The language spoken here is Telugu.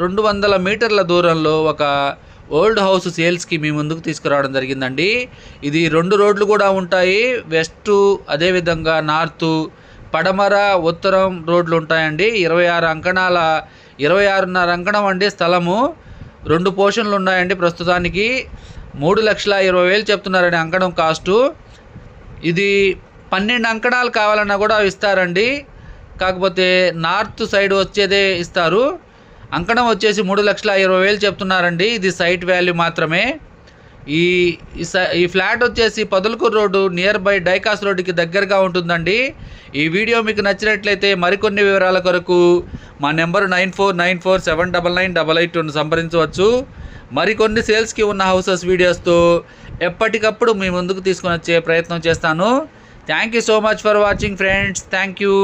రెండు వందల మీటర్ల దూరంలో ఒక ఓల్డ్ హౌస్ సేల్స్కి మీ ముందుకు తీసుకురావడం జరిగిందండి. ఇది రెండు రోడ్లు కూడా ఉంటాయి. వెస్ట్ అదేవిధంగా నార్త్ పడమర ఉత్తరం రోడ్లు ఉంటాయండి. ఇరవై ఆరు అంకణాల ఇరవై ఆరున్నర అంకణం అండి స్థలము. రెండు పోర్షన్లు ఉన్నాయండి ప్రస్తుతానికి. మూడు లక్షల ఇరవై వేలు చెప్తున్నారండి అంకణం కాస్టు. ఇది పన్నెండు అంకణాలు కావాలన్నా కూడా ఇస్తారండి. కాకపోతే నార్త్ సైడ్ వచ్చేదే ఇస్తారు. అంకణం వచ్చేసి మూడు లక్షల ఇరవై వేలు చెప్తున్నారండి. ఇది సైట్ వాల్యూ మాత్రమే. ఈ ఈ ఈ ఫ్లాట్ వచ్చేసి పదులకూరు రోడ్డు నియర్ బై డైకాస్ రోడ్డుకి దగ్గరగా ఉంటుందండి. ఈ వీడియో మీకు నచ్చినట్లయితే మరికొన్ని వివరాల కొరకు మా number nine four nine four seven double nine double eight సంప్రదించవచ్చు. మరికొన్ని సేల్స్కి ఉన్న హౌసెస్ వీడియోస్తో ఎప్పటికప్పుడు మీ ముందుకు తీసుకొని వచ్చే ప్రయత్నం చేస్తాను. Thank you so much for watching friends. Thank you.